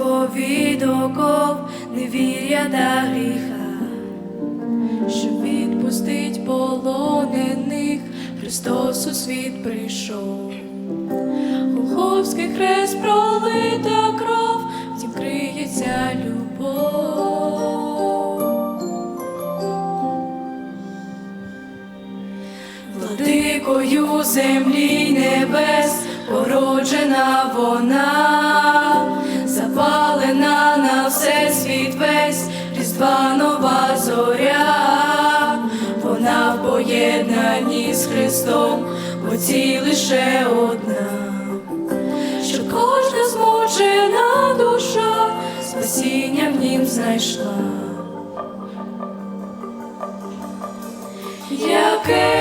Від оков, невір'я та гріха, щоб відпустить полонених, Христос у світ прийшов. Голговський хрест пролита кров, втім криється любов. Владикою землі небес, породжена вона, світ весь, різдва нова зоря, вона в поєднанні з Христом, бо ці лише одна, що кожна змучена душа спасіння в нім знайшла. Яке